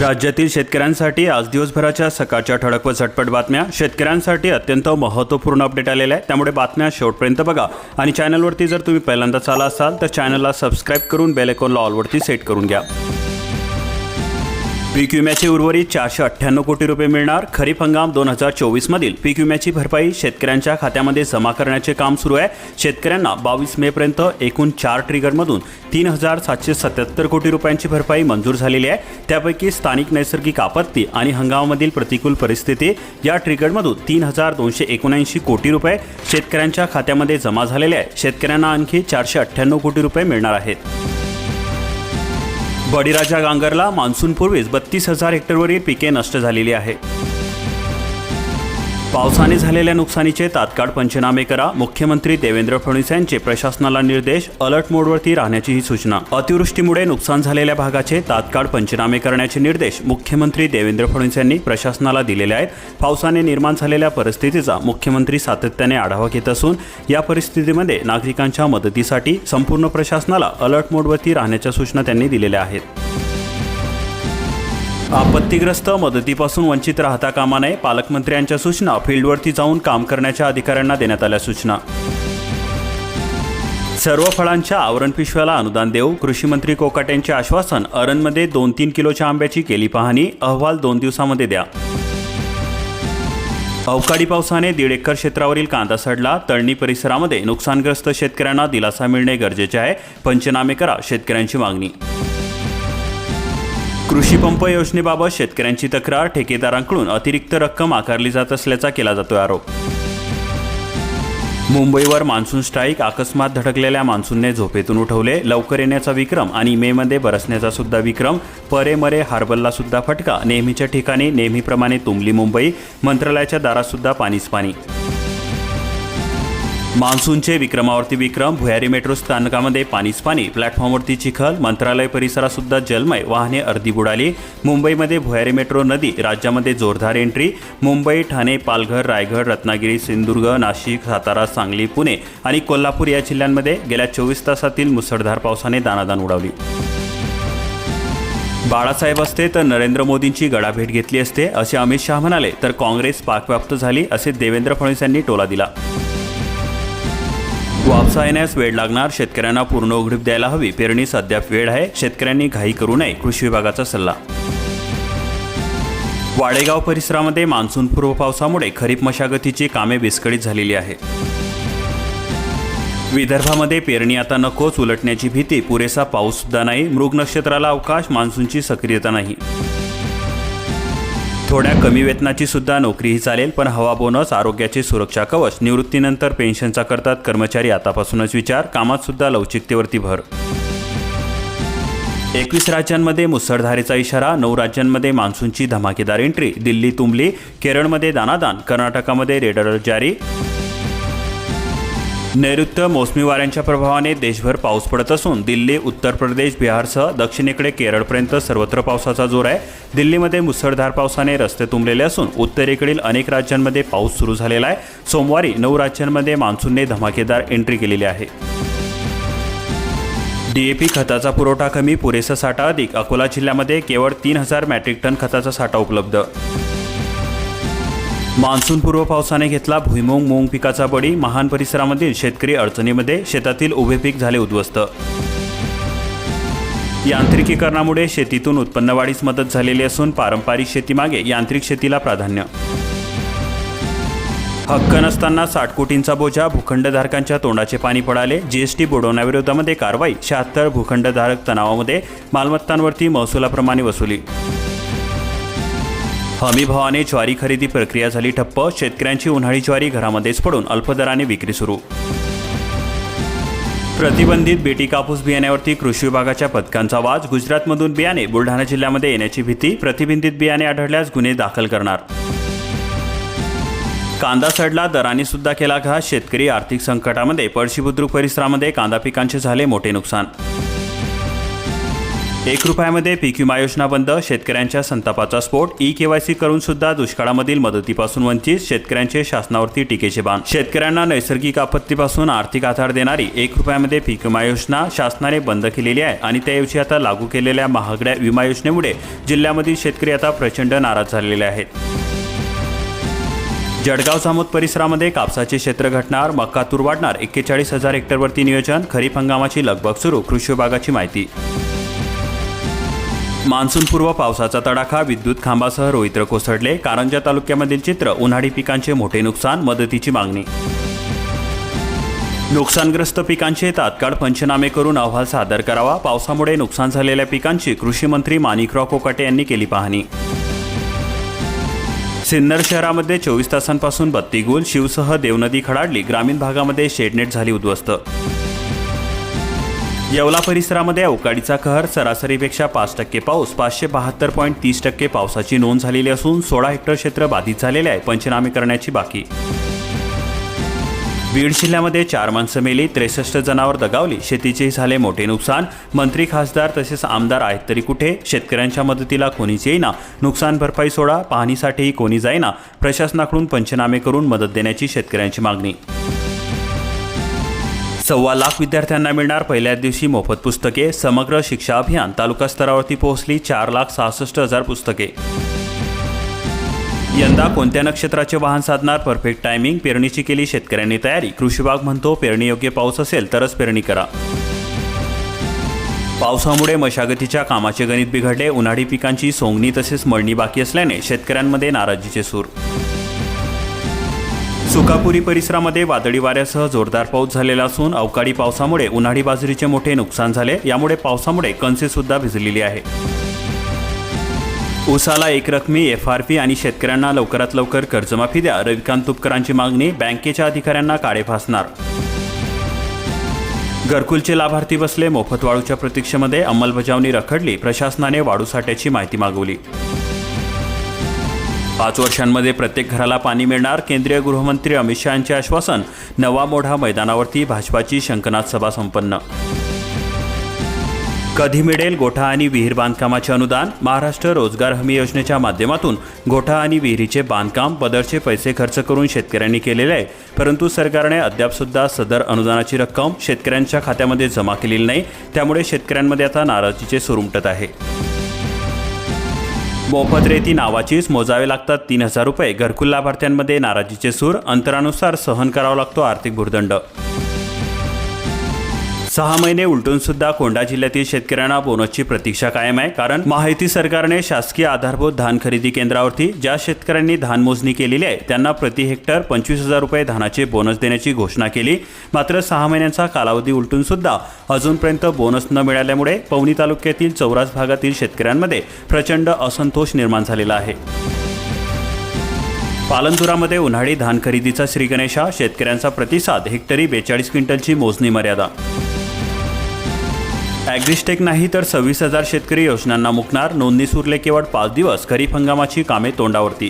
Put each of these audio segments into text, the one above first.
राज्यातील शेतकऱ्यांसाठी आज दिवसभराच्या सकाळच्या ठळक व झटपट बातम्या शेतकऱ्यांसाठी अत्यंत महत्त्वपूर्ण अपडेट आलेला आहे त्यामुळे बातम्या शेवटपर्यंत बघा. आणि चॅनलवरती जर तुम्ही पहिल्यांदाच आला असाल तर चॅनलला सबस्क्राईब करून बेल आयकॉनला ऑलवरती सेट करून घ्या. पीक विम्याचे उर्वरित चारशे अठ्ठ्याण्णव कोटी रुपये मिळणार. खरीप हंगाम दोन हजार चोवीसमधील पीक विम्याची भरपाई शेतकऱ्यांच्या खात्यामध्ये जमा करण्याचे काम सुरू आहे. शेतकऱ्यांना बावीस मेपर्यंत एकूण चार ट्रिगरमधून तीन हजार सातशे सत्याहत्तर कोटी रुपयांची भरपाई मंजूर झालेली आहे. त्यापैकी स्थानिक नैसर्गिक आपत्ती आणि हंगामामधील प्रतिकूल परिस्थिती या ट्रिगरमधून तीन हजार दोनशे एकोणऐंशी कोटी रुपये शेतकऱ्यांच्या खात्यामध्ये जमा झालेले आहे. शेतकऱ्यांना आणखी चारशे अठ्ठ्याण्णव कोटी रुपये मिळणार आहेत. बळीराजा गांगरला मान्सूनपूर्वीच बत्तीस हजार हेक्टरवरील पिके नष्ट झालेली आहे पावसाने झालेल्या नुकसानीचे तात्काळ पंचनामे करा. मुख्यमंत्री देवेंद्र फडणवीस यांचे प्रशासनाला निर्देश अलर्ट मोडवरती राहण्याची ही सूचना. अतिवृष्टीमुळे नुकसान झालेल्या भागाचे तात्काळ पंचनामे करण्याचे निर्देश मुख्यमंत्री देवेंद्र फडणवीस यांनी प्रशासनाला दिलेले आहेत. पावसाने निर्माण झालेल्या परिस्थितीचा मुख्यमंत्री सातत्याने आढावा घेत असून या परिस्थितीमध्ये नागरिकांच्या मदतीसाठी संपूर्ण प्रशासनाला अलर्ट मोडवरती राहण्याच्या सूचना त्यांनी दिलेल्या आहेत. आपत्तीग्रस्त मदतीपासून वंचित राहता कामा नये पालकमंत्र्यांच्या सूचना फील्डवरती जाऊन काम करण्याच्या अधिकाऱ्यांना देण्यात आल्या सूचना. सर्व फळांच्या आवरण पिशव्याला अनुदान देऊ कृषी मंत्री कोकाटेंचे आश्वासन अरणमध्ये दोन तीन किलोच्या आंब्याची केली पाहणी अहवाल दोन दिवसामध्ये द्या. अवकाळी पावसाने दीड एकर क्षेत्रावरील कांदा सडला तळणी परिसरामध्ये नुकसानग्रस्त शेतकऱ्यांना दिलासा मिळणे गरजेचे आहे पंचनामे करा शेतकऱ्यांची मागणी. कृषी पंप योजनेबाबत शेतकऱ्यांची तक्रार ठेकेदारांकडून अतिरिक्त रक्कम आकारली जात असल्याचा केला जातोय आरोप. मुंबईवर मान्सून स्ट्राईक अकस्मात धडकलेल्या मान्सूनने झोपेतून उठवले. लवकर येण्याचा विक्रम आणि मेमध्ये बरसण्याचा सुद्धा विक्रम. परे मरे हार्बलला सुद्धा फटका. नेहमीच्या ठिकाणी नेहमीप्रमाणे तुंबली मुंबई. मंत्रालयाच्या दारात सुद्धा पाणीच पाणी. मान्सूनचे विक्रमावरती विक्रम भुयारी मेट्रो स्थानकामध्ये पाणीच पाणी प्लॅटफॉर्मवरती चिखल मंत्रालय परिसरातसुद्धा जलमय वाहने अर्धी बुडाली. मुंबईमध्ये भुयारी मेट्रो नदी राज्यामध्ये जोरदार एंट्री. मुंबई ठाणे पालघर रायगड रत्नागिरी सिंधुदुर्ग नाशिक सातारा सांगली पुणे आणि कोल्हापूर या जिल्ह्यांमध्ये गेल्या चोवीस तासातील मुसळधार पावसाने दानादान उडावली. बाळासाहेब असते तर नरेंद्र मोदींची गडाभेट घेतली असते असे अमित शहा म्हणाले तर काँग्रेस पाकव्याप्त झाली असे देवेंद्र फडणवीस यांनी टोला दिला. वापसा येण्यास वेळ लागणार. शेतकऱ्यांना पूर्ण उघडीप द्यायला हवी. पेरणीस अद्याप वेळ आहे. शेतकऱ्यांनी घाई करू नये कृषी विभागाचा सल्ला. वाडेगाव परिसरामध्ये मान्सूनपूर्व पावसामुळे खरीप मशागतीची कामे विस्कळीत झालेली आहे. विदर्भामध्ये पेरणी आता नकोच उलटण्याची भीती. पुरेसा पाऊस सुद्धा नाही. मृग नक्षत्राला अवकाश. मान्सूनची सक्रियता नाही. थोड्या कमी वेतनाची सुद्धा नोकरीही चालेल पण हवा बोनस आरोग्याची सुरक्षा कवच निवृत्तीनंतर पेन्शनचा करतात कर्मचारी आतापासूनच विचार कामात सुद्धा लवचिकतेवरती भर. एकवीस राज्यांमध्ये मुसळधारेचा इशारा नऊ राज्यांमध्ये मान्सूनची धमाकेदार एंट्री दिल्ली तुंबली केरळमध्ये दानादान कर्नाटकामध्ये रेड अलर्ट जारी. नैऋत्य मोसमी वाऱ्यांच्या प्रभावाने देशभर पाऊस पडत असून दिल्ली उत्तर प्रदेश बिहारसह दक्षिणेकडे केरळपर्यंत सर्वत्र पावसाचा जोर आहे. दिल्लीमध्ये मुसळधार पावसाने रस्ते तुंबलेले असून उत्तरेकडील अनेक राज्यांमध्ये पाऊस सुरू झालेला आहे. सोमवारी नऊ राज्यांमध्ये मान्सूनने धमाकेदार एंट्री केलेली आहे. डीएपी खताचा पुरवठा कमी पुरेसा साठा अधिक अकोला जिल्ह्यामध्ये केवळ तीन हजार मॅट्रिक टन खताचा साठा उपलब्ध मान्सूनपूर्व पावसाने घेतला भुईमुंग मूग पिकाचा बळी. महान परिसरामधील शेतकरी अडचणीमध्ये शेतातील उभे पीक झाले उद्ध्वस्त. यांत्रिकीकरणामुळे शेतीतून उत्पन्न वाढीस मदत झालेली असून पारंपरिक शेतीमागे यांत्रिक शेतीला प्राधान्य. हक्क नसताना साठ कोटींचा बोजा भूखंडधारकांच्या तोंडाचे पाणी पडाले. जीएसटी बुडवण्याविरोधामध्ये कारवाई शहात्तर भूखंडधारक तणावामध्ये मालमत्तांवरती महसुलाप्रमाणे वसुली. हमीभावाने ज्वारी खरेदी प्रक्रिया झाली ठप्प शेतकऱ्यांची उन्हाळी ज्वारी घरामध्येच पडून अल्पदराने विक्री सुरू. प्रतिबंधित बेटी कापूस बियाण्यावरती कृषी विभागाच्या पथकांचा वाज गुजरातमधून बियाणे बुलढाणा जिल्ह्यामध्ये येण्याची भीती प्रतिबंधित बियाणे आढळल्यास गुन्हे दाखल करणार. कांदा सडला दराने सुद्धा केला घास शेतकरी आर्थिक संकटामध्ये पळशी बुद्रुक परिसरामध्ये कांदा पिकांचे झाले मोठे नुकसान. एक रुपयामध्ये पीक विमा योजना बंद शेतकऱ्यांच्या संतापाचा स्फोट ई केवायसी करून सुद्धा दुष्काळामधील मदतीपासून वंचित शेतकऱ्यांचे शासनावरती टीकेचे बाण. शेतकऱ्यांना नैसर्गिक आपत्तीपासून आर्थिक आधार देणारी एक रुपयामध्ये पीक विमा योजना शासनाने बंद केलेली आहे आणि त्याऐवजी आता लागू केलेल्या महागड्या विमा योजनेमुळे जिल्ह्यामधील शेतकरी आता प्रचंड नाराज झालेले आहेत. जळगाव जामोद परिसरामध्ये कापसाचे क्षेत्र घटणार मक्का तूर वाढणार एक्केचाळीस हजार हेक्टरवरती नियोजन खरीप हंगामाची लगबग सुरू कृषी विभागाची माहिती. मान्सूनपूर्व पावसाचा तडाखा विद्युत खांबासह रोहित्र कोसळले. कारंजा तालुक्यामधील चित्र उन्हाळी पिकांचे मोठे नुकसान मदतीची मागणी. नुकसानग्रस्त पिकांचे तात्काळ पंचनामे करून अहवाल सादर करावा. पावसामुळे नुकसान झालेल्या पिकांची कृषी मंत्री माणिकराव कोकाटे यांनी केली पाहणी. सिन्नर शहरामध्ये चोवीस तासांपासून बत्ती गुल शिवसह देवनदी खडाडली. ग्रामीण भागामध्ये शेडनेट झाली उद्ध्वस्त. येवला परिसरामध्ये अवकाळीचा कहर सरासरीपेक्षा पाच टक्के पाऊस पाचशे बहात्तर पॉईंट तीस टक्के पावसाची नोंद झालेली असून सोळा हेक्टर क्षेत्र बाधित झालेले आहे. पंचनामे करण्याची बाकी. बीड जिल्ह्यामध्ये चार माणसं मेली त्रेसष्ट जनावर दगावली. शेतीचेही झाले मोठे नुकसान. मंत्री खासदार तसेच आमदार आहेत तरी कुठे? शेतकऱ्यांच्या मदतीला कोणीच येईना. नुकसान भरपाई सोडा पाहणीसाठीही कोणी जाईना. प्रशासनाकडून पंचनामे करून मदत देण्याची शेतकऱ्यांची मागणी. सव्वा लाख विद्यार्थ्यांना मिळणार पहिल्याच दिवशी मोफत पुस्तके समग्र शिक्षा अभियान तालुका स्तरावरती पोहोचली चार लाख सहासष्ट हजार पुस्तके. यंदा कोणत्या नक्षत्राचे वाहन साधणार? परफेक्ट टायमिंग पेरणीची केली शेतकऱ्यांनी तयारी. कृषी विभाग म्हणतो पेरणीयोग्य पाऊस असेल तरच पेरणी करा. पावसामुळे मशागतीच्या कामाचे गणित बिघडले. उन्हाळी पिकांची सोंगणी तसेच मळणी बाकी असल्याने शेतकऱ्यांमध्ये नाराजीचे सूर. सुकापुरी परिसरामध्ये वादळी वाऱ्यासह जोरदार पाऊस झालेला असून अवकाळी पावसामुळे उन्हाळी बाजरीचे मोठे नुकसान झाले. यामुळे पावसामुळे कणसे सुद्धा भिजलेली आहे उसाला एकरकमी एफ आर पी आणि शेतकऱ्यांना लवकरात लवकर कर्जमाफी द्या. रविकांत तुपकरांची मागणी बँकेच्या अधिकाऱ्यांना काळे फासणार. घरकुलचे लाभार्थी बसले. मोफत वाळूच्या प्रतीक्षेमध्ये अंमलबजावणी रखडली. प्रशासनाने वाळूसाठ्याची माहिती मागवली. पाच वर्षांमध्ये प्रत्येक घराला पाणी मिळणार. केंद्रीय गृहमंत्री अमित शहाचे आश्वासन. नवा मोढा मैदानावरती भाजपाची शंकनाथ सभा संपन्न. कधी मिळेल गोठा आणि विहीर बांधकामाचे अनुदान? महाराष्ट्र रोजगार हमी योजनेच्या माध्यमातून गोठा आणि विहिरीचे बांधकाम बदरचे पैसे खर्च करून शेतकऱ्यांनी केलेले आहे. परंतु सरकारने अद्यापसुद्धा सदर अनुदानाची रक्कम शेतकऱ्यांच्या खात्यामध्ये जमा केलेली नाही. त्यामुळे शेतकऱ्यांमध्ये आता नाराजीचे सूर उमटत आहे. मोफत रेती नावाचीच मोजावे लागतात. तीन हजार रुपये. घरकुल लाभार्थ्यांमध्ये नाराजीचे सूर. अंतरानुसार सहन करावा लागतो आर्थिक भूर्दंड. सहा महिने उलटून सुद्धा कोंडा जिल्ह्यातील शेतकऱ्यांना बोनसची प्रतीक्षा कायम आहे. कारण माहिती सरकारने शासकीय आधारभूत धान खरेदी केंद्रावरती ज्या शेतकऱ्यांनी धान मोजणी केलेली आहे त्यांना प्रति हेक्टर पंचवीस हजार रुपये धानाचे बोनस देण्याची घोषणा केली. मात्र सहा महिन्यांचा कालावधी उलटून सुद्धा अजूनपर्यंत बोनस न मिळाल्यामुळे पवनी तालुक्यातील चौरास भागातील शेतकऱ्यांमध्ये प्रचंड असंतोष निर्माण झालेला आहे. पालनपुरामध्ये उन्हाळी धान खरेदीचा श्रीगणेशा शेतकऱ्यांचा प्रतिसाद हेक्टरी बेचाळीस क्विंटलची मोजणी मर्यादा ॲग्रिस्टेक नाही तर सव्वीस हजार शेतकरी योजनांना मुकणार नोंदणी सुरले केवळ पाच दिवस खरीप हंगामाची कामे तोंडावरती.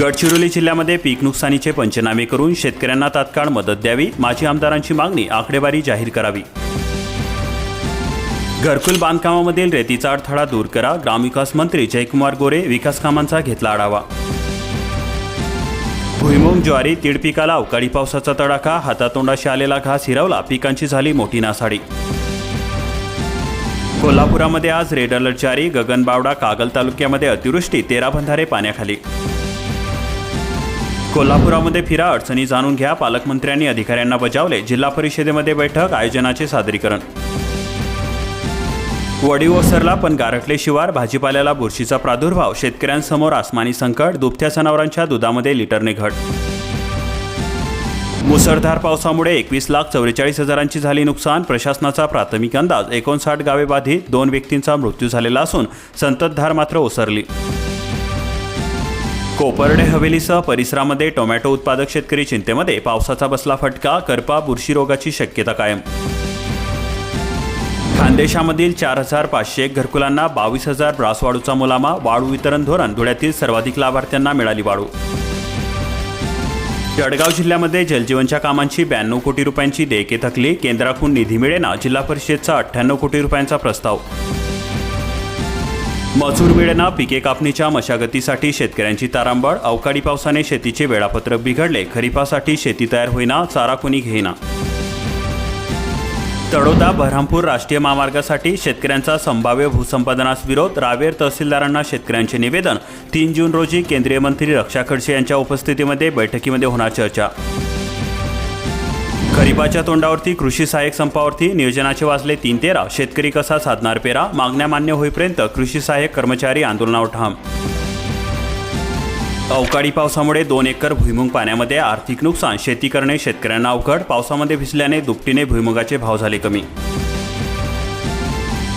गडचिरोली जिल्ह्यामध्ये पीक नुकसानीचे पंचनामे करून शेतकऱ्यांना तात्काळ मदत द्यावी माजी आमदारांची मागणी आकडेवारी जाहीर करावी. घरकुल बांधकामामधील रेतीचा अडथळा दूर करा ग्रामविकास मंत्री जयकुमार गोरे विकास कामांचा घेतला आढावा. भुईमुंग ज्वारी तीड पिकाला अवकाळी पावसाचा तडाखा हातातोंडाशी आलेला घास हिरवला पिकांची झाली मोठी नासाडी. कोल्हापुरामध्ये आज रेड अलर्ट जारी गगनबावडा कागल तालुक्यामध्ये अतिवृष्टी तेरा बंधारे पाण्याखाली. कोल्हापुरामध्ये फिरा अडचणी जाणून घ्या पालकमंत्र्यांनी अधिकाऱ्यांना बजावले जिल्हा परिषदेमध्ये बैठक आयोजनाचे सादरीकरण. वडी ओसरला पण गारठले शिवार भाजीपाल्याला बुरशीचा प्रादुर्भाव शेतकऱ्यांसमोर आसमानी संकट दुभत्या जनावरांच्या दुधामध्ये लिटरने घट. मुसळधार पावसामुळे एकवीस लाख चौवेचाळीस हजारांची झाली नुकसान. प्रशासनाचा प्राथमिक अंदाज एकोणसाठ गावे बाधित दोन व्यक्तींचा मृत्यू झालेला असून संततधार मात्र ओसरली. कोपर्डे हवेलीसह परिसरामध्ये टोमॅटो उत्पादक शेतकरी चिंतेमध्ये पावसाचा बसला फटका करपा बुरशी रोगाची शक्यता कायम. खानदेशामधील चार हजार पाचशे एक घरकुलांना बावीस हजार ब्रासवाडूचा मुलामा वाळू वितरण धोरण धुळ्यातील सर्वाधिक लाभार्थ्यांना मिळाली वाळू. जळगाव जिल्ह्यामध्ये जलजीवनच्या कामांची ब्याण्णव कोटी रुपयांची देयके थकली केंद्राकडून निधी मिळेना जिल्हा परिषदचा अठ्ठ्याण्णव कोटी रुपयांचा प्रस्ताव. मजूर मिळेना पिके कापणीच्या मशागतीसाठी शेतकऱ्यांची तारांबळ अवकाळी पावसाने शेतीचे वेळापत्रक बिघडले खरीपासाठी शेती तयार होईना चारा कोणी घेईना. तडोदा बहरामपूर राष्ट्रीय महामार्गासाठी शेतकऱ्यांचा संभाव्य भूसंपादनास विरोध. रावेर तहसीलदारांना शेतकऱ्यांचे निवेदन. तीन जून रोजी केंद्रीय मंत्री रक्षा खडसे यांच्या उपस्थितीमध्ये बैठकीमध्ये होणार चर्चा. खरीपाच्या तोंडावरती कृषी सहाय्यक संपावरती नियोजनाचे वाजले तीन तेरा. शेतकरी कसा साधणार पेरा? मागण्या मान्य होईपर्यंत कृषी सहाय्यक कर्मचारी आंदोलनावर ठाम. अवकाळी पावसामुळे दोन एकर भुईमुग पाण्यामध्ये आर्थिक नुकसान शेती करणे शेतकऱ्यांना अवघड पावसामध्ये भिजल्याने दुपटीने भुईमुगाचे भाव झाले कमी.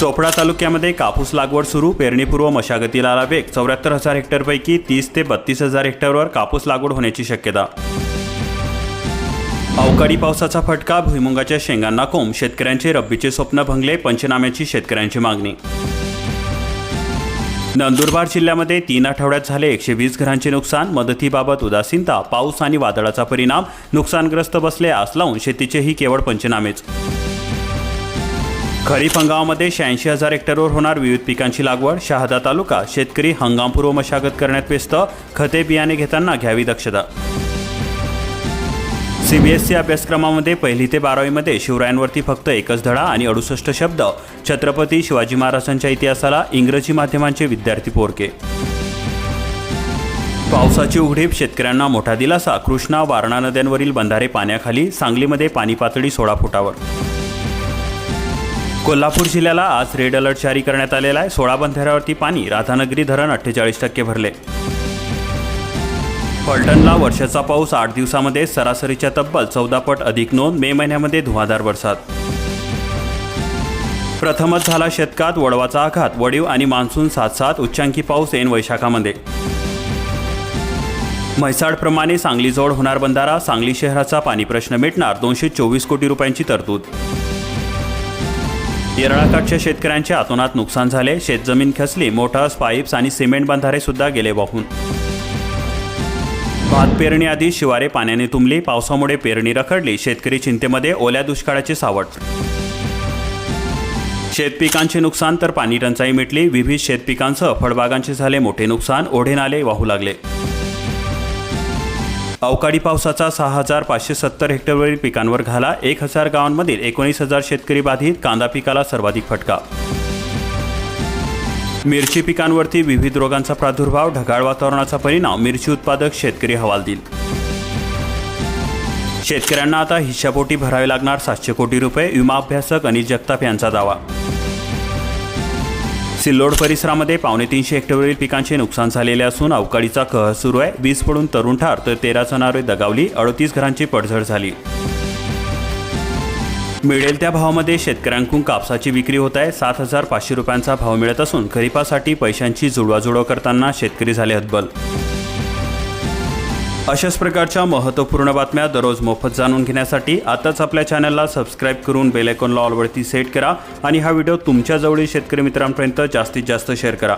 चोपडा तालुक्यामध्ये कापूस लागवड सुरू पेरणीपूर्व मशागतीला आला वेग चौऱ्याहत्तर हजार हेक्टरपैकी तीस ते बत्तीस हजार हेक्टरवर कापूस लागवड होण्याची शक्यता. अवकाळी पावसाचा फटका भुईमुगाच्या शेंगांना कोंब शेतकऱ्यांचे रब्बीचे स्वप्न भंगले पंचनाम्याची शेतकऱ्यांची मागणी. नंदुरबार जिल्ह्यामध्ये तीन आठवड्यात झाले एकशे वीस घरांचे नुकसान. मदतीबाबत उदासीनता पाऊस आणि वादळाचा परिणाम. नुकसानग्रस्त बसले आस लावून शेतीचेही केवळ पंचनामेच. खरीप हंगामामध्ये शहाऐंशी हजार हेक्टरवर होणार विविध पिकांची लागवड. शहादा तालुका शेतकरी हंगामपूर्व मशागत करण्यात व्यस्त. खते बियाणे घेताना घ्यावी दक्षता. सीबीएसई अभ्यासक्रमामध्ये पहिली ते बारावीमध्ये शिवरायांवरती फक्त एकच धडा आणि अडुसष्ट शब्द. छत्रपती शिवाजी महाराजांच्या इतिहासाला इंग्रजी माध्यमांचे विद्यार्थी पोरके. पावसाची उघडीप शेतकऱ्यांना मोठा दिलासा. कृष्णा वारणा नद्यांवरील बंधारे पाण्याखाली सांगलीमध्ये पाणी पातळी सोळा फुटावर. कोल्हापूर जिल्ह्याला आज रेड अलर्ट जारी करण्यात आलेला आहे. सोळा बंधाऱ्यावरती पाणी राधानगरी धरण अठ्ठेचाळीस टक्के भरले. फलटणला वर्षाचा पाऊस आठ दिवसामध्ये सरासरीच्या तब्बल चौदा पट अधिक नोंद मे महिन्यामध्ये धुवाधार वर्षात प्रथमच झाला शेतकात वडवाचा आघात. वडीव आणि मान्सून साथ साथ उच्चांकी पाऊस ऐन वैशाखामध्ये. म्हैसाळप्रमाणे सांगलीजवळ होणार बंधारा सांगली शहराचा पाणी प्रश्न मिटणार दोनशे चोवीस कोटी रुपयांची तरतूद. येरळाकाठच्या शेतकऱ्यांचे आतोनात नुकसान झाले. शेतजमीन खसली मोटर्स पाईप्स आणि सिमेंट बंधारे सुद्धा गेले वाहून. भात पेरणीआधी शिवारे पाण्याने तुंबली पावसामुळे पेरणी रखडली शेतकरी चिंतेमध्ये ओल्या दुष्काळाची सावट. शेतपिकांचे नुकसान तर पाणी टंचाई मिटली विविध शेतपिकांसह फळबागांचे झाले मोठे नुकसान ओढे नाले वाहू लागले. अवकाळी पावसाचा सहा हजार पाचशे सत्तर हेक्टरवरील पिकांवर घाला एक हजार गावांमधील एकोणीस हजार शेतकरी बाधित कांदा पिकाला सर्वाधिक फटका मिरची पिकांवरती विविध रोगांचा प्रादुर्भाव ढगाळ वातावरणाचा परिणाम मिरची उत्पादक शेतकरी हवालदिल शेतकऱ्यांना आता हिश्शापोटी भरावे लागणार सातशे कोटी रुपये विमा अभ्यासक अनिल जगताप यांचा दावा. सिल्लोड परिसरामध्ये पावणे तीनशे हेक्टरवरील पिकांचे नुकसान झालेले असून अवकाळीचा कहर सुरू आहे. वीज पडून तरुण ठार तर तेरा जनावरे दगावली अडतीस घरांची पडझड झाली. मिळेल त्या भावामध्ये शेतकऱ्यांकडून कापसाची विक्री होत आहे. सात हजार पाचशे रुपयांचा भाव मिळत असून खरीपासाठी पैशांची जुळवाजुळव करताना शेतकरी झाले हतबल. अशाच प्रकारच्या महत्त्वपूर्ण बातम्या दररोज मोफत जाणून घेण्यासाठी आताच आपल्या चॅनलला सबस्क्राईब करून बेल आयकॉनला ऑलवरती सेट करा आणि हा व्हिडिओ तुमच्या जवळील शेतकरी मित्रांपर्यंत जास्तीत जास्त शेअर करा.